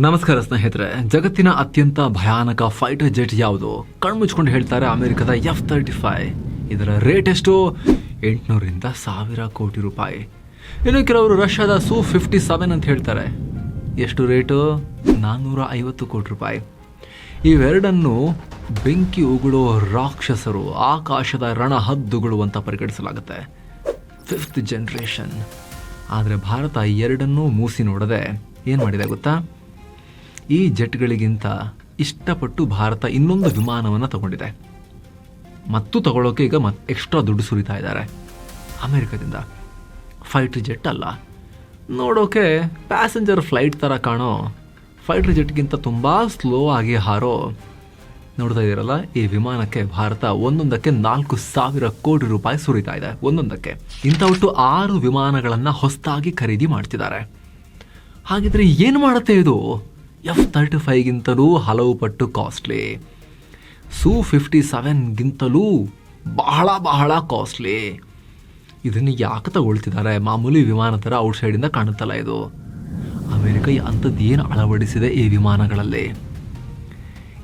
ನಮಸ್ಕಾರ ಸ್ನೇಹಿತರೆ, ಜಗತ್ತಿನ ಅತ್ಯಂತ ಭಯಾನಕ ಫೈಟರ್ ಜೆಟ್ ಯಾವುದು? ಕಣ್ಮುಚ್ಕೊಂಡು ಹೇಳ್ತಾರೆ ಅಮೆರಿಕದ ಎಫ್ ತರ್ಟಿ ಫೈವ್ ಇದರ ರೇಟ್ ಎಷ್ಟು? ಎಂಟುನೂರಿಂದ ಸಾವಿರ ಕೋಟಿ ರೂಪಾಯಿ. ಇನ್ನು ಕೆಲವರು ರಷ್ಯಾದ ಸು ಫಿಫ್ಟಿ ಸೆವೆನ್ ಅಂತ ಹೇಳ್ತಾರೆ. ಎಷ್ಟು ರೇಟು ನಾನ್ನೂರ ಐವತ್ತು ಕೋಟಿ ರೂಪಾಯಿ. ಇವೆರಡನ್ನು ಬೆಂಕಿ ಉಗುಳೋ ರಾಕ್ಷಸರು ಆಕಾಶದ ರಣಹದ್ದುಗಳು ಅಂತ ಪರಿಗಣಿಸಲಾಗುತ್ತೆ. ಫಿಫ್ತ್ ಜನ್ರೇಷನ್ ಆದರೆ ಭಾರತ ಎರಡನ್ನೂ ಮೂಸಿ ನೋಡದೆ ಏನು ಮಾಡಿದೆ ಗೊತ್ತಾ? ಈ ಜೆಟ್ಗಳಿಗಿಂತ ಇಷ್ಟಪಟ್ಟು ಭಾರತ ಇನ್ನೊಂದು ವಿಮಾನವನ್ನು ತಗೊಂಡಿದೆ. ಮತ್ತು ತಗೊಳ್ಳೋಕೆ ಈಗ ಮತ್ತೆ ಎಕ್ಸ್ಟ್ರಾ ದುಡ್ಡು ಸುರಿತಾ ಇದ್ದಾರೆ. ಅಮೆರಿಕದಿಂದ. ಫೈಟರ್ ಜೆಟ್ ಅಲ್ಲ. ನೋಡೋಕೆ ಪ್ಯಾಸೆಂಜರ್ ಫ್ಲೈಟ್ ಥರ ಕಾಣೋ. ಫೈಟರ್ ಜೆಟ್ಗಿಂತ ತುಂಬ ಸ್ಲೋ ಆಗಿ ಹಾರೋ. ನೋಡ್ತಾ ಇದ್ದೀರಲ್ಲ ಈ ವಿಮಾನಕ್ಕೆ ಭಾರತ ಒಂದೊಂದಕ್ಕೆ ನಾಲ್ಕು ಸಾವಿರ ಕೋಟಿ ರೂಪಾಯಿ ಸುರಿತಾ ಇದೆ. ಒಂದೊಂದಕ್ಕೆ. ಇಂಥ ಒಟ್ಟು ಆರು ವಿಮಾನಗಳನ್ನು ಹೊಸದಾಗಿ ಖರೀದಿ ಮಾಡ್ತಿದ್ದಾರೆ. ಹಾಗಿದ್ರೆ ಏನು ಮಾಡುತ್ತೆ ಇದು? ಎಫ್ ತರ್ಟಿ ಫೈವ್ಗಿಂತಲೂ ಹಲವು ಪಟ್ಟು ಕಾಸ್ಟ್ಲಿ ಸು ಫಿಫ್ಟಿ ಸೆವೆನ್ಗಿಂತಲೂ ಬಹಳ ಬಹಳ ಕಾಸ್ಟ್ಲಿ ಇದನ್ನು ಯಾಕೆ ತಗೊಳ್ತಿದ್ದಾರೆ? ಮಾಮೂಲಿ ವಿಮಾನ ಥರ ಔಟ್ಸೈಡಿಂದ ಕಾಣುತ್ತಲ್ಲ ಇದು. ಅಮೆರಿಕ ಅಂಥದ್ದೇನು ಅಳವಡಿಸಿದೆ ಈ ವಿಮಾನಗಳಲ್ಲಿ?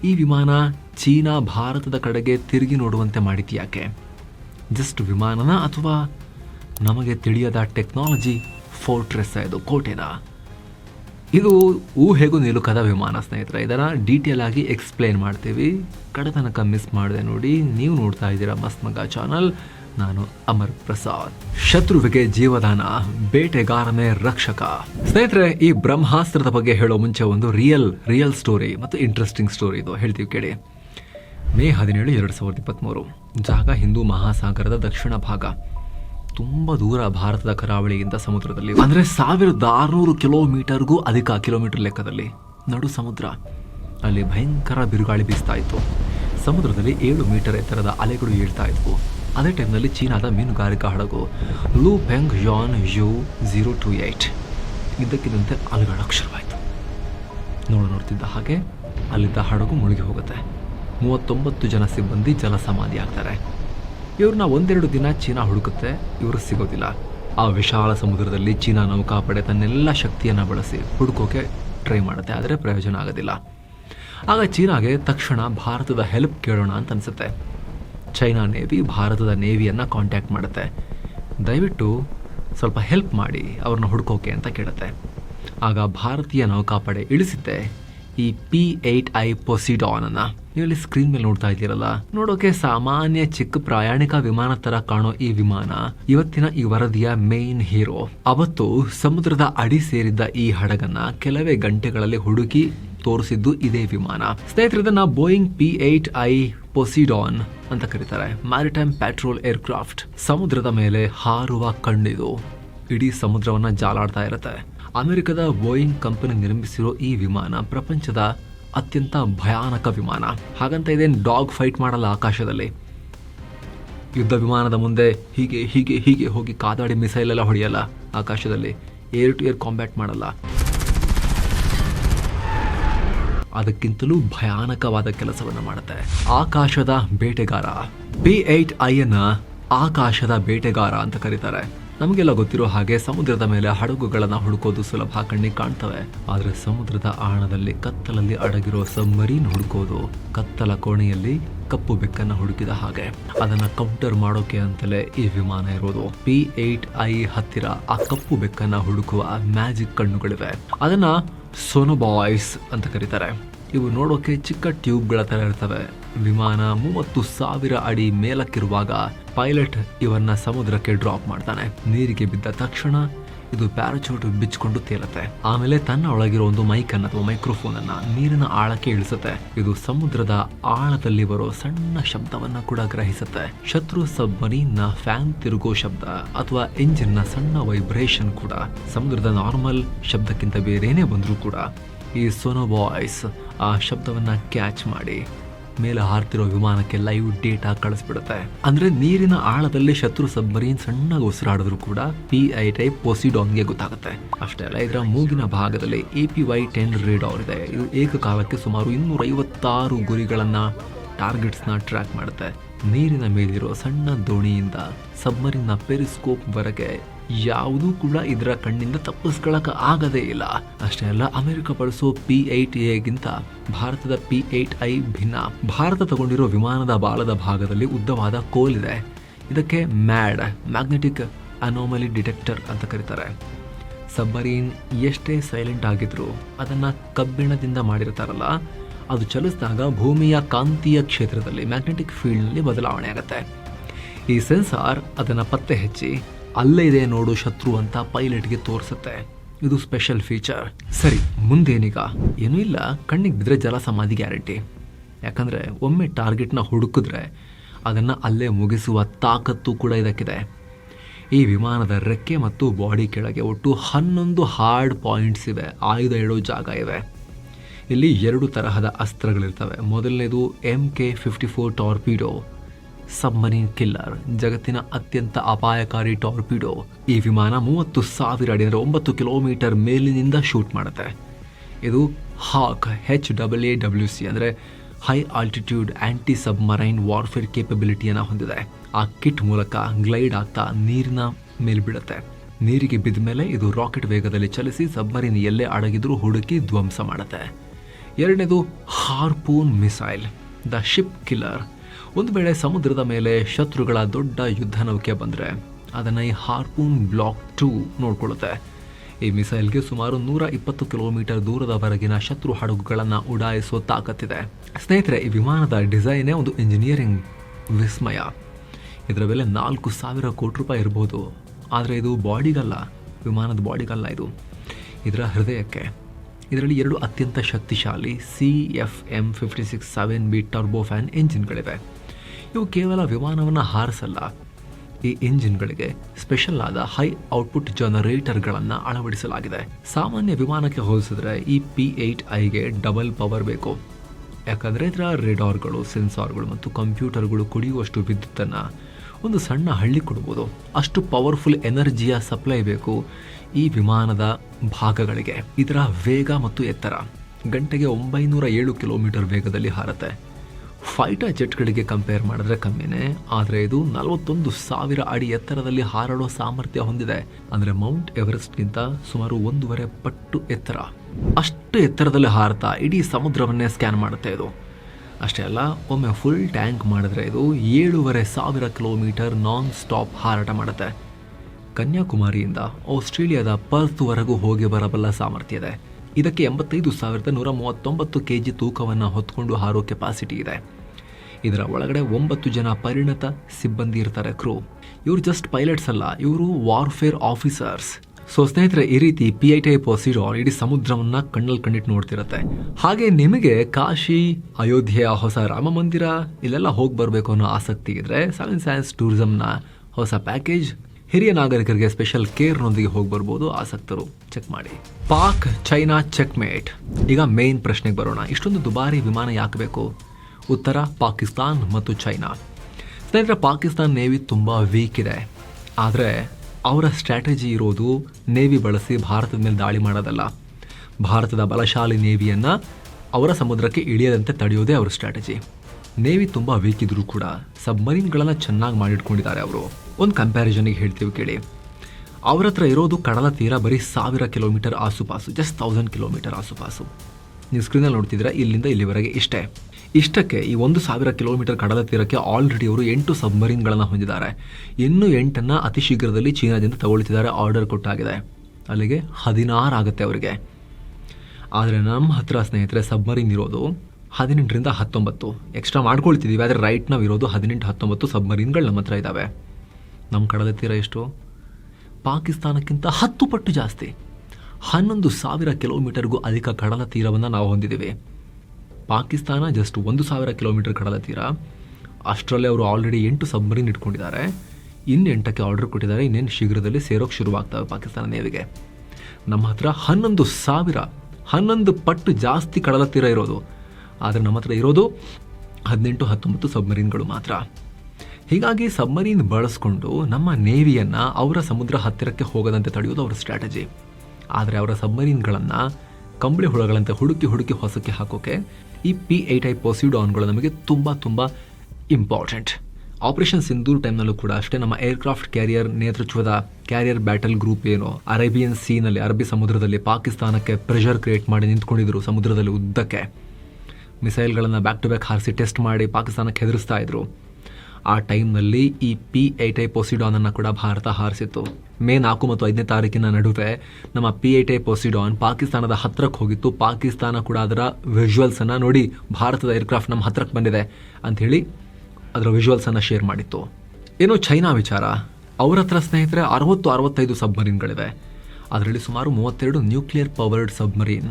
ಈ ವಿಮಾನ ಚೀನಾ, ಭಾರತದ ಕಡೆಗೆ ತಿರುಗಿ ನೋಡುವಂತೆ ಮಾಡಿತು ಯಾಕೆ? ಜಸ್ಟ್ ವಿಮಾನನ ಅಥವಾ ನಮಗೆ ತಿಳಿಯದ ಟೆಕ್ನಾಲಜಿ ಫೋರ್ಟ್ರೆಸ್ ಇದು, ಕೋಟೆನಾ? ಇದು ಊಹೆಗೂ ನಿಲುಕದ ವಿಮಾನ, ಸ್ನೇಹಿತರೆ. ಇದನ್ನು ಡೀಟೇಲ್ ಆಗಿ ಎಕ್ಸ್ಪ್ಲೇನ್ ಮಾಡ್ತೀವಿ. ಕಡೆ ತನಕ ಮಿಸ್ ಮಾಡಿದೆ ನೋಡಿ. ನೀವು ನೋಡ್ತಾ ಇದ್ದೀರಾ ಮಸ್ತ್ ಮಗ ಚಾನಲ್ ನಾನು ಅಮರ್ ಪ್ರಸಾದ್. ಶತ್ರುವಿಗೆ ಜೀವದಾನ, ಬೇಟೆಗಾರನೇ ರಕ್ಷಕ. ಸ್ನೇಹಿತರೆ, ಈ ಬ್ರಹ್ಮಾಸ್ತ್ರದ ಬಗ್ಗೆ ಹೇಳೋ ಮುಂಚೆ ಒಂದು ರಿಯಲ್ ರಿಯಲ್ ಸ್ಟೋರಿ ಮತ್ತು ಇಂಟ್ರೆಸ್ಟಿಂಗ್ ಸ್ಟೋರಿ ಇದು. ಹೇಳ್ತೀವಿ ಕೇಳಿ. ಮೇ ಹದಿನೇಳು, ಎರಡು ಸಾವಿರದ ಇಪ್ಪತ್ತ್ಮೂರು ಜಾಗ ಹಿಂದೂ ಮಹಾಸಾಗರದ ದಕ್ಷಿಣ ಭಾಗ. ತುಂಬ ದೂರ ಭಾರತದ ಕರಾವಳಿಗಿಂತ ಸಮುದ್ರದಲ್ಲಿ. ಅಂದರೆ ಸಾವಿರದ ಆರುನೂರು ಕಿಲೋಮೀಟರ್ಗೂ ಅಧಿಕ ಕಿಲೋಮೀಟರ್ ಲೆಕ್ಕದಲ್ಲಿ ನಡು ಸಮುದ್ರ. ಅಲ್ಲಿ ಭಯಂಕರ ಬಿರುಗಾಳಿ ಬೀಸ್ತಾ ಇತ್ತು. ಸಮುದ್ರದಲ್ಲಿ ಏಳು ಮೀಟರ್ ಎತ್ತರದ ಅಲೆಗಳು ಏಳ್ತಾ ಇದ್ವು. ಅದೇ ಟೈಮ್ನಲ್ಲಿ ಚೀನಾದ ಮೀನುಗಾರಿಕಾ ಹಡಗು ಲೂ ಪೆಂಗ್ ಯಾನ್ ಯು ಝೀರೋ ಟು ಏಯ್ಟ್ ಇದ್ದಕ್ಕಿದ್ದಂತೆ ಅಲೆಗಳ ಶುರುವಾಯಿತು ನೋಡ ನೋಡ್ತಿದ್ದ ಹಾಗೆ ಅಲ್ಲಿದ್ದ ಹಡಗು ಮುಳುಗಿ ಹೋಗುತ್ತೆ. ಮೂವತ್ತೊಂಬತ್ತು ಜನ ಸಿಬ್ಬಂದಿ ಜಲಸಮಾಧಿ ಆಗ್ತಾರೆ ಇವ್ರನ್ನ ಒಂದೆರಡು ದಿನ ಚೀನಾ ಹುಡುಕುತ್ತೆ, ಇವರು ಸಿಗೋದಿಲ್ಲ. ಆ ವಿಶಾಲ ಸಮುದ್ರದಲ್ಲಿ ಚೀನಾ ನೌಕಾಪಡೆ ತನ್ನೆಲ್ಲ ಶಕ್ತಿಯನ್ನು ಬಳಸಿ ಹುಡುಕೋಕೆ ಟ್ರೈ ಮಾಡುತ್ತೆ, ಆದರೆ ಪ್ರಯೋಜನ ಆಗೋದಿಲ್ಲ. ಆಗ ಚೀನಾಗೆ ತಕ್ಷಣ ಭಾರತದ ಹೆಲ್ಪ್ ಕೇಳೋಣ ಅಂತ ಅನಿಸುತ್ತೆ. ಚೈನಾ ನೇವಿ ಭಾರತದ ನೇವಿಯನ್ನು ಕಾಂಟ್ಯಾಕ್ಟ್ ಮಾಡುತ್ತೆ. ದಯವಿಟ್ಟು ಸ್ವಲ್ಪ ಹೆಲ್ಪ್ ಮಾಡಿ ಅವ್ರನ್ನ ಹುಡುಕೋಕೆ ಅಂತ ಕೇಳುತ್ತೆ. ಆಗ ಭಾರತೀಯ ನೌಕಾಪಡೆ ಇಳಿಸಿದ್ದೆ ಈ ಪಿ ಏಟ್ ಐ ಪೊಸಿಡಾನ್ ಅನ್ನ. ನೀವು ಇಲ್ಲಿ ಸ್ಕ್ರೀನ್ ಮೇಲೆ ನೋಡ್ತಾ ಇದ್ದೀರಲ್ಲ? ನೋಡೋಕೆ ಸಾಮಾನ್ಯ ಚಿಕ್ಕ ಪ್ರಯಾಣಿಕ ವಿಮಾನ ತರ ಕಾಣೋ ಈ ವಿಮಾನ ಇವತ್ತಿನ ಈ ವರದಿಯ ಮೇನ್ ಹೀರೋ ಅವತ್ತು ಸಮುದ್ರದ ಅಡಿ ಸೇರಿದ್ದ ಈ ಹಡಗನ್ನ ಕೆಲವೇ ಗಂಟೆಗಳಲ್ಲಿ ಹುಡುಕಿ ತೋರಿಸಿದ್ದು ಇದೇ ವಿಮಾನ. ಸ್ನೇಹಿತರೆ ಇದನ್ನ Boeing P eight I Poseidon ಅಂತ ಕರೀತಾರೆ. ಮ್ಯಾರಿಟೈಮ್ ಪ್ಯಾಟ್ರೋಲ್ ಏರ್ಕ್ರಾಫ್ಟ್ ಸಮುದ್ರದ ಮೇಲೆ ಹಾರುವ ಕಣ್ಣಿದು. ಇಡೀ ಸಮುದ್ರವನ್ನ ಜಾಲಾಡ್ತಾ ಇರುತ್ತೆ. ಅಮೆರಿಕದ ಬೋಯಿಂಗ್ ಕಂಪನಿ ನಿರ್ಮಿಸಿರೋ ಈ ವಿಮಾನ ಪ್ರಪಂಚದ ಅತ್ಯಂತ ಭಯಾನಕ ವಿಮಾನ. ಹಾಗಂತ ಇದೇನು ಡಾಗ್ ಫೈಟ್ ಮಾಡಲ್ಲ ಆಕಾಶದಲ್ಲಿ. ಯುದ್ಧ ವಿಮಾನದ ಮುಂದೆ ಹೀಗೆ ಹೀಗೆ ಹೀಗೆ ಹೋಗಿ ಕಾದಾಡಿ ಮಿಸೈಲ್ ಎಲ್ಲ ಹೊಡೆಯಲ್ಲ ಆಕಾಶದಲ್ಲಿ. ಏರ್ ಟು ಏರ್ ಕಾಂಬ್ಯಾಟ್ ಮಾಡಲ್ಲ. ಅದಕ್ಕಿಂತಲೂ ಭಯಾನಕವಾದ ಕೆಲಸವನ್ನು ಮಾಡುತ್ತೆ. ಆಕಾಶದ ಬೇಟೆಗಾರ. ಬಿ ಏಟ್ ಐ ಆಕಾಶದ ಬೇಟೆಗಾರ ಅಂತ ಕರೀತಾರೆ. ನಮಗೆಲ್ಲ ಗೊತ್ತಿರೋ ಹಾಗೆ ಸಮುದ್ರದ ಮೇಲೆ ಹಡಗುಗಳನ್ನ ಹುಡುಕೋದು ಸುಲಭ ಕಣ್ಣಿಗೆ ಕಾಣ್ತವೆ. ಆದ್ರೆ ಸಮುದ್ರದ ಆಳದಲ್ಲಿ ಕತ್ತಲಲ್ಲಿ ಅಡಗಿರೋ ಸಬ್ಮರೀನ್ ಹುಡುಕೋದು ಕತ್ತಲ ಕೋಣೆಯಲ್ಲಿ ಕಪ್ಪು ಬೆಕ್ಕನ್ನ ಹುಡುಕಿದ ಹಾಗೆ. ಅದನ್ನ ಕೌಂಟರ್ ಮಾಡೋಕೆ ಅಂತಲೇ ಈ ವಿಮಾನ ಇರೋದು. ಪಿ ಏಟ್ ಐ ಹತ್ತಿರ ಆ ಕಪ್ಪು ಬೆಕ್ಕನ್ನ ಹುಡುಕುವ ಮ್ಯಾಜಿಕ್ ಕಣ್ಣುಗಳಿವೆ. ಅದನ್ನ ಸೋನೋಬಾಯ್ಸ್ ಅಂತ ಕರೀತಾರೆ. ಇವು ನೋಡೋಕೆ ಚಿಕ್ಕ ಟ್ಯೂಬ್ಗಳ ತರ ಇರ್ತವೆ. ವಿಮಾನ ಮೂವತ್ತು ಸಾವಿರ ಅಡಿ ಮೇಲಕ್ಕಿರುವಾಗ ಪೈಲಟ್ ಇವನ್ನ ಸಮುದ್ರಕ್ಕೆ ಡ್ರಾಪ್ ಮಾಡ್ತಾನೆ. ನೀರಿಗೆ ಬಿದ್ದ ತಕ್ಷಣ ಇದು ಪ್ಯಾರಾಚೂಟ್ ಬಿಚ್ಚಿಕೊಂಡು ತೇಲತ್ತೆ. ಆಮೇಲೆ ತನ್ನ ಒಳಗಿರೋ ಒಂದು ಮೈಕ್ ಅನ್ನ ಅಥವಾ ಮೈಕ್ರೋಫೋನ್ ಅನ್ನ ನೀರಿನ ಆಳಕ್ಕೆ ಇಳಿಸುತ್ತೆ. ಇದು ಸಮುದ್ರದ ಆಳದಲ್ಲಿ ಬರೋ ಸಣ್ಣ ಶಬ್ದವನ್ನ ಕೂಡ ಗ್ರಹಿಸುತ್ತೆ. ಶತ್ರು ಸಬ್ಮರೀನ್ನ ಫ್ಯಾನ್ ತಿರುಗೋ ಶಬ್ದ ಅಥವಾ ಎಂಜಿನ್ನ ಸಣ್ಣ ವೈಬ್ರೇಷನ್ ಕೂಡ. ಸಮುದ್ರದ ನಾರ್ಮಲ್ ಶಬ್ದಕ್ಕಿಂತ ಬೇರೇನೇ ಬಂದರೂ ಕೂಡ ಈ ಸೋನೋ ಬಾಯ್ಸ್ ಆ ಶಬ್ದವನ್ನ ಕ್ಯಾಚ್ ಮಾಡಿ ಮೇಲೆ ಹಾರ್ತಿರೋ ವಿಮಾನಕ್ಕೆ ಲೈವ್ ಡೇಟಾ ಕಳಿಸ್ಬಿಡುತ್ತೆ. ಅಂದ್ರೆ ನೀರಿನ ಆಳದಲ್ಲಿ ಶತ್ರು ಸಬ್ಮರೀನ್ ಸಣ್ಣಗೆ ಉಸಿರಾಡಿದ್ರು ಕೂಡ ಪಿ ಐ ಟೈಪ್ ಪೊಸಿಡಾನ್ಗೆ ಗೊತ್ತಾಗುತ್ತೆ. ಅಷ್ಟೇ ಅಲ್ಲ, ಇದರ ಮೂಗಿನ ಭಾಗದಲ್ಲಿ A P Y ten radar ಇದೆ. ಇದು ಏಕಕಾಲಕ್ಕೆ ಸುಮಾರು ಇನ್ನೂರ ಐವತ್ತಾರು ಗುರಿಗಳನ್ನ ಟಾರ್ಗೆಟ್ಸ್ನ ಟ್ರ್ಯಾಕ್ ಮಾಡುತ್ತೆ. ನೀರಿನ ಮೇಲಿರೋ ಸಣ್ಣ ದೋಣಿಯಿಂದ ಸಬ್ಮರಿನ್ನ ಪೆರಿಸ್ಕೋಪ್ ವರೆಗೆ ಯಾವುದೂ ಕೂಡ ಇದರ ಕಣ್ಣಿಂದ ತಪ್ಪಿಸ್ಕೊಳಕ್ಕೆ ಆಗದೇ ಇಲ್ಲ. ಅಷ್ಟೇ ಅಲ್ಲ, ಅಮೆರಿಕ ಬಳಸೋ ಪಿ ಏಟ್ ಎಗಿಂತ ಭಾರತದ ಪಿ ಏಟ್ ಐ ಭಿನ್ನ. ಭಾರತ ತಗೊಂಡಿರೋ ವಿಮಾನದ ಬಾಲದ ಭಾಗದಲ್ಲಿ ಉದ್ದವಾದ ಕೋಲಿದೆ ಇದಕ್ಕೆ ಮ್ಯಾಡ್, ಮ್ಯಾಗ್ನೆಟಿಕ್ ಅನೋಮಲಿ ಡಿಟೆಕ್ಟರ್ ಅಂತ ಕರೀತಾರೆ. ಸಬ್ಬರೀನ್ ಎಷ್ಟೇ ಸೈಲೆಂಟ್ ಆಗಿದ್ರು ಅದನ್ನ ಕಬ್ಬಿಣದಿಂದ ಮಾಡಿರ್ತಾರಲ್ಲ, ಅದು ಚಲಿಸಿದಾಗ ಭೂಮಿಯ ಕಾಂತೀಯ ಕ್ಷೇತ್ರದಲ್ಲಿ ಮ್ಯಾಗ್ನೆಟಿಕ್ ಫೀಲ್ಡ್ನಲ್ಲಿ ಬದಲಾವಣೆ ಆಗುತ್ತೆ. ಈ ಸೆನ್ಸಾರ್ ಅದನ್ನು ಪತ್ತೆ ಹಚ್ಚಿ ಅಲ್ಲೇ ಇದೆ ನೋಡು ಶತ್ರು ಅಂತ ಪೈಲಟ್ಗೆ ತೋರಿಸುತ್ತೆ. ಇದು ಸ್ಪೆಷಲ್ ಫೀಚರ್. ಸರಿ, ಮುಂದೇನೀಗ? ಏನೂ ಇಲ್ಲ. ಕಣ್ಣಿಗೆ ಬಿದ್ದರೆ ಜಲ ಸಮಾಧಿ ಗ್ಯಾರಂಟಿ. ಯಾಕಂದರೆ ಒಮ್ಮೆ ಟಾರ್ಗೆಟ್ನ ಹುಡುಕಿದ್ರೆ ಅದನ್ನು ಅಲ್ಲೇ ಮುಗಿಸುವ ತಾಕತ್ತು ಕೂಡ ಇದಕ್ಕಿದೆ. ಈ ವಿಮಾನದ ರೆಕ್ಕೆ ಮತ್ತು ಬಾಡಿ ಕೆಳಗೆ ಒಟ್ಟು ಹನ್ನೊಂದು ಹಾರ್ಡ್ ಪಾಯಿಂಟ್ಸ್ ಇವೆ. ಆಯುಧ ಇಡೋ ಜಾಗ ಇವೆ. ಇಲ್ಲಿ ಎರಡು ತರಹದ ಅಸ್ತ್ರಗಳಿರ್ತವೆ. ಮೊದಲನೇದು M K fifty four torpedo submarine killer, ಜಗತ್ತಿನ ಅತ್ಯಂತ ಅಪಾಯಕಾರಿ ಟಾರ್ಪಿಡೋ. ಈ ವಿಮಾನ ಮೂವತ್ತು ಸಾವಿರ ಅಡಿ ಅಂದರೆ ಒಂಬತ್ತು ಕಿಲೋಮೀಟರ್ ಮೇಲಿನಿಂದ ಶೂಟ್ ಮಾಡುತ್ತೆ. ಇದು hawk H double A W C ಅಂದರೆ high altitude anti submarine warfare ಕೇಪಬಿಲಿಟಿಯನ್ನು ಹೊಂದಿದೆ. ಆ ಕಿಟ್ ಮೂಲಕ ಗ್ಲೈಡ್ ಆಗ್ತಾ ನೀರಿನ ಮೇಲೆ ಬಿಡುತ್ತೆ ನೀರಿಗೆ ಬಿದ್ದ ಮೇಲೆ ಇದು ರಾಕೆಟ್ ವೇಗದಲ್ಲಿ ಚಲಿಸಿ ಸಬ್ಮರೀನ್ ಎಲ್ಲೇ ಅಡಗಿದ್ರೂ ಹುಡುಕಿ ಧ್ವಂಸ ಮಾಡುತ್ತೆ. ಎರಡನೇದು harpoon missile the ship killer ಒಂದು ವೇಳೆ ಸಮುದ್ರದ ಮೇಲೆ ಶತ್ರುಗಳ ದೊಡ್ಡ ಯುದ್ಧ ನೌಕೆ ಬಂದರೆ ಅದನ್ನು ಈ ಹಾರ್ಪೂನ್ ಬ್ಲಾಕ್ ಟೂ ನೋಡ್ಕೊಳ್ಳುತ್ತೆ. ಈ ಮಿಸೈಲ್ಗೆ ಸುಮಾರು ನೂರ ಇಪ್ಪತ್ತು ಕಿಲೋಮೀಟರ್ ದೂರದವರೆಗಿನ ಶತ್ರು ಹಡಗುಗಳನ್ನು ಉಡಾಯಿಸೋ ತಾಕತ್ತಿದೆ. ಸ್ನೇಹಿತರೆ, ಈ ವಿಮಾನದ ಡಿಸೈನೇ ಒಂದು ಇಂಜಿನಿಯರಿಂಗ್ ವಿಸ್ಮಯ. ಇದರ ಬೆಲೆ ನಾಲ್ಕು ಸಾವಿರ ಕೋಟಿ ರೂಪಾಯಿ ಇರ್ಬೋದು. ಆದರೆ ಇದು ಬಾಡಿಗಲ್ಲ, ವಿಮಾನದ ಬಾಡಿಗಲ್ಲ ಇದು. ಇದರ ಹೃದಯಕ್ಕೆ. ಇದರಲ್ಲಿ ಎರಡು ಅತ್ಯಂತ ಶಕ್ತಿಶಾಲಿ C F M fifty six seven B turbo fan ಎಂಜಿನ್ಗಳಿವೆ ಇವು ಕೇವಲ ವಿಮಾನವನ್ನು ಹಾರಿಸಲ್ಲ. ಈ ಇಂಜಿನ್ಗಳಿಗೆ ಸ್ಪೆಷಲ್ ಆದ ಹೈ ಔಟ್ಪುಟ್ ಜನರೇಟರ್ಗಳನ್ನು ಅಳವಡಿಸಲಾಗಿದೆ. ಸಾಮಾನ್ಯ ವಿಮಾನಕ್ಕೆ ಹೋಲಿಸಿದ್ರೆ ಈ ಪಿ ಏಟ್ ಐಗೆ ಡಬಲ್ ಪವರ್ ಬೇಕು. ಯಾಕಂದರೆ ಇದರ ರೇಡಾರ್ಗಳು, ಸೆನ್ಸಾರ್ಗಳು ಮತ್ತು ಕಂಪ್ಯೂಟರ್ಗಳು ಕುಡಿಯುವಷ್ಟು ವಿದ್ಯುತ್ತನ್ನು ಒಂದು ಸಣ್ಣ ಹಳ್ಳಿ ಕೊಡ್ಬೋದು. ಅಷ್ಟು ಪವರ್ಫುಲ್ ಎನರ್ಜಿಯ ಸಪ್ಲೈ ಬೇಕು ಈ ವಿಮಾನದ ಭಾಗಗಳಿಗೆ. ಇದರ ವೇಗ ಮತ್ತು ಎತ್ತರ ಗಂಟೆಗೆ ಒಂಬೈನೂರ ಏಳು ಕಿಲೋಮೀಟರ್ ವೇಗದಲ್ಲಿ ಹಾರತ್ತೆ. ಫೈಟರ್ ಜೆಟ್ಗಳಿಗೆ ಕಂಪೇರ್ ಮಾಡಿದ್ರೆ ಕಮ್ಮಿನೇ, ಆದರೆ ಇದು ನಲವತ್ತೊಂದು ಸಾವಿರ ಅಡಿ ಎತ್ತರದಲ್ಲಿ ಹಾರಾಡೋ ಸಾಮರ್ಥ್ಯ ಹೊಂದಿದೆ. ಅಂದರೆ ಮೌಂಟ್ ಎವರೆಸ್ಟ್ಗಿಂತ ಸುಮಾರು ಒಂದೂವರೆ ಪಟ್ಟು ಎತ್ತರ. ಅಷ್ಟು ಎತ್ತರದಲ್ಲಿ ಹಾರತಾ ಇಡೀ ಸಮುದ್ರವನ್ನೇ ಸ್ಕ್ಯಾನ್ ಮಾಡುತ್ತೆ ಇದು. ಅಷ್ಟೇ ಅಲ್ಲ, ಒಮ್ಮೆ ಫುಲ್ ಟ್ಯಾಂಕ್ ಮಾಡಿದ್ರೆ ಇದು ಏಳೂವರೆ ಸಾವಿರ ಕಿಲೋಮೀಟರ್ ನಾನ್ ಸ್ಟಾಪ್ ಹಾರಾಟ ಮಾಡುತ್ತೆ. ಕನ್ಯಾಕುಮಾರಿಯಿಂದ ಆಸ್ಟ್ರೇಲಿಯಾದ ಪರ್ತ್ವರೆಗೂ ಹೋಗಿ ಬರಬಲ್ಲ ಸಾಮರ್ಥ್ಯ ಇದೆ. ಇದಕ್ಕೆ ಎಂಬತ್ತೈದು ಸಾವಿರದ ನೂರ ಮೂವತ್ತೊಂಬತ್ತು ಕೆ ಜಿ ತೂಕವನ್ನು ಹೊತ್ಕೊಂಡು ಹಾರೋ ಕೆಪಾಸಿಟಿ ಇದೆ. ಇದರ ಒಳಗಡೆ ಒಂಬತ್ತು ಜನ ಪರಿಣತ ಸಿಬ್ಬಂದಿ ಇರ್ತಾರೆ ಕ್ರೂ ಇವರು ಜಸ್ಟ್ ಪೈಲಟ್ಸ್ ಅಲ್ಲ, ಇವರು ವಾರ್ಫೇರ್ ಆಫೀಸರ್ಸ್ ಸೊ ಸ್ನೇಹಿತರೆ, ಈ ರೀತಿ P I T I procedure ಇಡೀ ಸಮುದ್ರವನ್ನ ಕಣ್ಣಲ್ಲಿ ಕಣ್ಣಿಟ್ಟು ನೋಡ್ತಿರತ್ತೆ. ಹಾಗೆ ನಿಮಗೆ ಕಾಶಿ, ಅಯೋಧ್ಯೆಯ ಹೊಸ ರಾಮ ಮಂದಿರ, ಇಲ್ಲೆಲ್ಲ ಹೋಗಿ ಬರಬೇಕು ಅನ್ನೋ ಆಸಕ್ತಿ ಇದ್ರೆ ಸೆವೆನ್ ಸೈನ್ಸ್ ಟೂರಿಸಂನ ಹೊಸ ಪ್ಯಾಕೇಜ್ ಹಿರಿಯ ನಾಗರಿಕರಿಗೆ ಸ್ಪೆಷಲ್ ಕೇರ್ನೊಂದಿಗೆ ಹೋಗಿ ಬರ್ಬೋದು ಆಸಕ್ತರು. ಚೆಕ್ ಮಾಡಿ. ಪಾಕ್, ಚೈನಾ ಚೆಕ್ ಮೇಟ್ ಈಗ ಮೇನ್ ಪ್ರಶ್ನೆಗೆ ಬರೋಣ. ಇಷ್ಟೊಂದು ದುಬಾರಿ ವಿಮಾನ ಯಾಕೆ ಬೇಕು? ಉತ್ತರ ಪಾಕಿಸ್ತಾನ್ ಮತ್ತು ಚೈನಾ. ಸ್ನೇಹಿತರೆ, ಪಾಕಿಸ್ತಾನ್ ನೇವಿ ತುಂಬ ವೀಕ್ ಇದೆ. ಆದರೆ ಅವರ ಸ್ಟ್ರಾಟಜಿ ಇರೋದು ನೇವಿ ಬಳಸಿ ಭಾರತದ ಮೇಲೆ ದಾಳಿ ಮಾಡೋದಲ್ಲ. ಭಾರತದ ಬಲಶಾಲಿ ನೇವಿಯನ್ನು ಅವರ ಸಮುದ್ರಕ್ಕೆ ಇಳಿಯದಂತೆ ತಡೆಯೋದೇ ಅವರ ಸ್ಟ್ರಾಟಜಿ ನೇವಿ ತುಂಬ ವೀಕ್ ಇದ್ದರೂ ಕೂಡ ಸಬ್ಮರೀನ್ಗಳನ್ನು ಚೆನ್ನಾಗಿ ಮಾಡಿಟ್ಕೊಂಡಿದ್ದಾರೆ ಅವರು. ಒಂದು ಕಂಪ್ಯಾರಿಸನ್ಗೆ ಹೇಳ್ತೀವಿ ಕೇಳಿ. ಅವರ ಹತ್ರ ಇರೋದು ಕಡಲ ತೀರ ಬರೀ ಸಾವಿರ ಕಿಲೋಮೀಟರ್ ಆಸುಪಾಸು ಜಸ್ಟ್ ಥೌಸಂಡ್ ಕಿಲೋಮೀಟರ್ ಆಸುಪಾಸು. ನೀವು ಸ್ಕ್ರೀನಲ್ಲಿ ನೋಡ್ತಿದ್ರೆ ಇಲ್ಲಿಂದ ಇಲ್ಲಿವರೆಗೆ ಇಷ್ಟೇ. ಇಷ್ಟಕ್ಕೆ ಈ ಒಂದು ಸಾವಿರ ಕಿಲೋಮೀಟರ್ ಕಡಲ ತೀರಕ್ಕೆ ಆಲ್ರೆಡಿ ಅವರು ಎಂಟು ಸಬ್ಮರೀನ್ಗಳನ್ನು ಹೊಂದಿದ್ದಾರೆ. ಇನ್ನು ಎಂಟನ್ನು ಅತಿ ಶೀಘ್ರದಲ್ಲಿ ಚೀನಾದಿಂದ ತಗೊಳ್ತಿದ್ದಾರೆ ಆರ್ಡರ್ ಕೊಟ್ಟಾಗಿದೆ. ಅಲ್ಲಿಗೆ ಹದಿನಾರು ಆಗುತ್ತೆ ಅವರಿಗೆ. ಆದರೆ ನಮ್ಮ ಹತ್ರ ಸ್ನೇಹಿತರೆ ಸಬ್ಮರೀನ್ ಇರೋದು ಹದಿನೆಂಟರಿಂದ ಹತ್ತೊಂಬತ್ತು. ಎಕ್ಸ್ಟ್ರಾ ಮಾಡ್ಕೊಳ್ತಿದ್ದೀವಿ ಆದರೆ ರೈಟ್ ನಾವು ಇರೋದು ಹದಿನೆಂಟು, ಹತ್ತೊಂಬತ್ತು ಸಬ್ಮರೀನ್ಗಳು ನಮ್ಮ ಹತ್ರ ಇದ್ದಾವೆ ನಮ್ಮ ಕಡಲ ತೀರ ಎಷ್ಟು? ಪಾಕಿಸ್ತಾನಕ್ಕಿಂತ ಹತ್ತು ಪಟ್ಟು ಜಾಸ್ತಿ. ಹನ್ನೊಂದು ಸಾವಿರ ಕಿಲೋಮೀಟರ್ಗೂ ಅಧಿಕ ಕಡಲ ತೀರವನ್ನು ನಾವು ಹೊಂದಿದ್ದೀವಿ ಪಾಕಿಸ್ತಾನ ಜಸ್ಟ್ ಒಂದು ಸಾವಿರ ಕಿಲೋಮೀಟರ್ ಕಡಲ ತೀರ ಅಷ್ಟರಲ್ಲೇ ಅವರು ಆಲ್ರೆಡಿ ಎಂಟು ಸಬ್ಮರೀನ್ ಇಟ್ಕೊಂಡಿದ್ದಾರೆ. ಇನ್ನು ಎಂಟಕ್ಕೆ ಆರ್ಡರ್ ಕೊಟ್ಟಿದ್ದಾರೆ. ಇನ್ನೇನು ಶೀಘ್ರದಲ್ಲಿ ಸೇರೋಕ್ಕೆ ಶುರುವಾಗ್ತವೆ ಪಾಕಿಸ್ತಾನ ನೇವಿಗೆ. ನಮ್ಮ ಹತ್ರ ಹನ್ನೊಂದು ಸಾವಿರ, ಹನ್ನೊಂದು ಪಟ್ಟು ಜಾಸ್ತಿ ಕಡಲ ತೀರ ಇರೋದು. ಆದರೆ ನಮ್ಮ ಹತ್ರ ಇರೋದು ಹದಿನೆಂಟು, ಹತ್ತೊಂಬತ್ತು ಸಬ್ಮರೀನ್ಗಳು ಮಾತ್ರ. ಹೀಗಾಗಿ ಸಬ್ಮರೀನ್ ಬಳಸ್ಕೊಂಡು ನಮ್ಮ ನೇವಿಯನ್ನು ಅವರ ಸಮುದ್ರ ಹತ್ತಿರಕ್ಕೆ ಹೋಗದಂತೆ ತಡೆಯೋದು ಅವರ ಸ್ಟ್ರಾಟಜಿ ಆದರೆ ಅವರ ಸಬ್ಮರೀನ್ಗಳನ್ನು ಕಂಬಳಿ ಹುಳಗಳಂತೆ ಹುಡುಕಿ ಹುಡುಕಿ ಹೊಸಕ್ಕೆ ಹಾಕೋಕೆ ಈ ಪಿ ಐ ಪೊಸಿಡಾನ್ಗಳು ನಮಗೆ ತುಂಬ ತುಂಬ ಇಂಪಾರ್ಟೆಂಟ್ ಆಪರೇಷನ್ ಸಿಂಧೂರ್ ಟೈಮ್ನಲ್ಲೂ ಕೂಡ ಅಷ್ಟೇ ನಮ್ಮ ಏರ್ಕ್ರಾಫ್ಟ್ ಕ್ಯಾರಿಯರ್ ನೇತೃತ್ವದ ಕ್ಯಾರಿಯರ್ ಬ್ಯಾಟಲ್ ಗ್ರೂಪ್ ಏನು ಅರೇಬಿಯನ್ ಸೀನಲ್ಲಿ ಅರಬ್ಬಿ ಸಮುದ್ರದಲ್ಲಿ ಪಾಕಿಸ್ತಾನಕ್ಕೆ ಪ್ರೆಷರ್ ಕ್ರಿಯೇಟ್ ಮಾಡಿ ನಿಂತ್ಕೊಂಡಿದ್ರು ಸಮುದ್ರದಲ್ಲಿ ಉದ್ದಕ್ಕೆ. ಮಿಸೈಲ್ಗಳನ್ನು ಬ್ಯಾಕ್ ಟು ಬ್ಯಾಕ್ ಹಾರಿಸಿ ಟೆಸ್ಟ್ ಮಾಡಿ ಪಾಕಿಸ್ತಾನಕ್ಕೆ ಹೆದರಿಸ್ತಾ ಇದ್ರು. ಆ ಟೈಮ್ನಲ್ಲಿ ಈ ಪಿ ಐ ಪೊಸಿಡಾನನ್ನು ಕೂಡ ಭಾರತ ಹಾರಿಸಿತ್ತು. ಮೇ ನಾಲ್ಕು ಮತ್ತು ಐದನೇ ತಾರೀಕಿನ ನಡುವೆ ನಮ್ಮ ಪಿ ಏಟ್ ಐ ಪೊಸಿಡಾನ್ ಪಾಕಿಸ್ತಾನದ ಹತ್ರಕ್ಕೆ ಹೋಗಿತ್ತು. ಪಾಕಿಸ್ತಾನ ಕೂಡ ಅದರ ವಿಜುವಲ್ಸನ್ನು ನೋಡಿ ಭಾರತದ ಏರ್ಕ್ರಾಫ್ಟ್ ನಮ್ಮ ಹತ್ರಕ್ಕೆ ಬಂದಿದೆ ಅಂತ ಹೇಳಿ ಅದರ ವಿಜುವಲ್ಸನ್ನು ಶೇರ್ ಮಾಡಿತ್ತು. ಏನು ಚೈನಾ ವಿಚಾರ. ಅವರ ಹತ್ರ ಸ್ನೇಹಿತರೆ ಅರವತ್ತು ಅರವತ್ತೈದು ಸಬ್ಮರೀನ್ಗಳಿವೆ ಅದರಲ್ಲಿ ಸುಮಾರು ಮೂವತ್ತೆರಡು ನ್ಯೂಕ್ಲಿಯರ್ ಪವರ್ಡ್ ಸಬ್ಮರೀನ್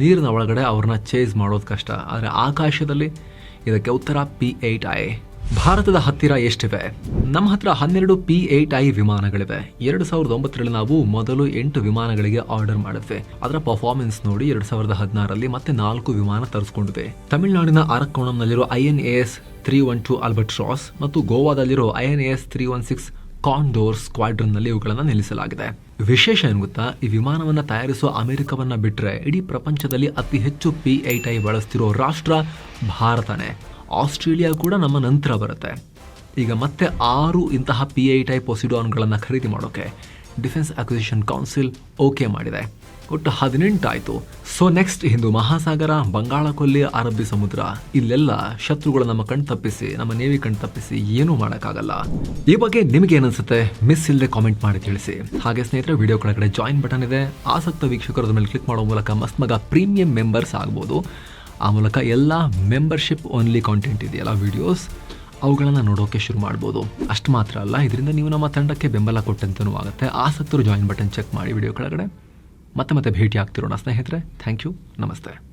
ನೀರಿನ ಒಳಗಡೆ ಅವ್ರನ್ನ ಚೇಸ್ ಮಾಡೋದು ಕಷ್ಟ. ಆದರೆ ಆಕಾಶದಲ್ಲಿ ಇದಕ್ಕೆ ಉತ್ತರ ಪಿ ಏಟ್ ಐ ಭಾರತದ ಹತ್ತಿರ ಎಷ್ಟಿವೆ? ನಮ್ಮ ಹತ್ರ ಹನ್ನೆರಡು ಪಿ ಏಟ್ ಐ ವಿಮಾನಗಳಿವೆ. ಎರಡು ಸಾವಿರದ ಒಂಬತ್ತರಲ್ಲಿ ನಾವು ಮೊದಲು ಎಂಟು ವಿಮಾನಗಳಿಗೆ ಆರ್ಡರ್ ಮಾಡಿದ್ವಿ. ಅದರ ಪರ್ಫಾರ್ಮೆನ್ಸ್ ನೋಡಿ ಎರಡು ಸಾವಿರದ ಹದಿನಾರರಲ್ಲಿ ಮತ್ತೆ ನಾಲ್ಕು ವಿಮಾನ ತರಿಸ್ಕೊಂಡಿವೆ ತಮಿಳುನಾಡಿನ ಅರಕೋಣಂನಲ್ಲಿರೋ I N A S three one two albatross ಮತ್ತು ಗೋವಾದಲ್ಲಿರೋ I N A S three one six condor ಸ್ಕ್ವಾಡ್ರನ್ನಲ್ಲಿ ಇವುಗಳನ್ನು ನಿಲ್ಲಿಸಲಾಗಿದೆ. ವಿಶೇಷ ಏನು ಗೊತ್ತಾ? ಈ ವಿಮಾನವನ್ನು ತಯಾರಿಸುವ ಅಮೆರಿಕವನ್ನ ಬಿಟ್ಟರೆ ಇಡೀ ಪ್ರಪಂಚದಲ್ಲಿ ಅತಿ ಹೆಚ್ಚು ಪಿ ಐಟ್ ಐ ಬಳಸ್ತಿರೋ ರಾಷ್ಟ್ರ ಭಾರತನೇ. ಆಸ್ಟ್ರೇಲಿಯಾ ಕೂಡ ನಮ್ಮ ನಂತರ ಬರುತ್ತೆ. ಈಗ ಮತ್ತೆ ಆರು ಇಂತಹ ಪಿ ಐ ಟೈಪ್ ಪೊಸಿಡಾನ್ಗಳನ್ನು ಖರೀದಿ ಮಾಡೋಕ್ಕೆ ಡಿಫೆನ್ಸ್ ಅಕ್ವಿಸಿಷನ್ ಕೌನ್ಸಿಲ್ ಓಕೆ ಮಾಡಿದೆ. ಒಟ್ಟು ಹದಿನೆಂಟಾಯಿತು. ಸೊ ನೆಕ್ಸ್ಟ್ ಹಿಂದೂ ಮಹಾಸಾಗರ, ಬಂಗಾಳ ಕೊಲ್ಲಿ ಅರಬ್ಬಿ ಸಮುದ್ರ, ಇಲ್ಲೆಲ್ಲ ಶತ್ರುಗಳು ನಮ್ಮ ಕಣ್ ತಪ್ಪಿಸಿ, ನಮ್ಮ ನೇವಿ ಕಣ್ ತಪ್ಪಿಸಿ ಏನೂ ಮಾಡೋಕ್ಕಾಗಲ್ಲ. ಈ ಬಗ್ಗೆ ನಿಮಗೆ ಏನನ್ಸುತ್ತೆ? ಮಿಸ್ ಇಲ್ಲದೆ ಕಾಮೆಂಟ್ ಮಾಡಿ ತಿಳಿಸಿ. ಹಾಗೆ ಸ್ನೇಹಿತರೆ ವಿಡಿಯೋ ಕೆಳಗಡೆ ಜಾಯಿನ್ ಬಟನ್ ಇದೆ. ಆಸಕ್ತ ವೀಕ್ಷಕರ ಮೇಲೆ ಕ್ಲಿಕ್ ಮಾಡೋ ಮೂಲಕ ಮಸ್ತ್ ಮಗ ಪ್ರೀಮಿಯಂ ಮೆಂಬರ್ಸ್ ಆಗ್ಬೋದು. ಆ ಮೂಲಕ ಎಲ್ಲ ಮೆಂಬರ್ಶಿಪ್ ಓನ್ಲಿ ಕಾಂಟೆಂಟ್ ಇದೆಯಲ್ಲ ವೀಡಿಯೋಸ್ ಅವುಗಳನ್ನು ನೋಡೋಕೆ ಶುರು ಮಾಡ್ಬೋದು. ಅಷ್ಟು ಮಾತ್ರ ಅಲ್ಲ, ಇದರಿಂದ ನೀವು ನಮ್ಮ ತಂಡಕ್ಕೆ ಬೆಂಬಲ ಕೊಟ್ಟಂತನೂ ಆಗುತ್ತೆ. ಆಸಕ್ತರು ಜಾಯಿನ್ ಬಟನ್ ಚೆಕ್ ಮಾಡಿ ವಿಡಿಯೋ ಕೆಳಗಡೆ. ಮತ್ತೆ ಮತ್ತೆ ಭೇಟಿ ಆಗ್ತಿರೋಣ ಸ್ನೇಹಿತರೆ. ಥ್ಯಾಂಕ್ ಯು ನಮಸ್ತೆ.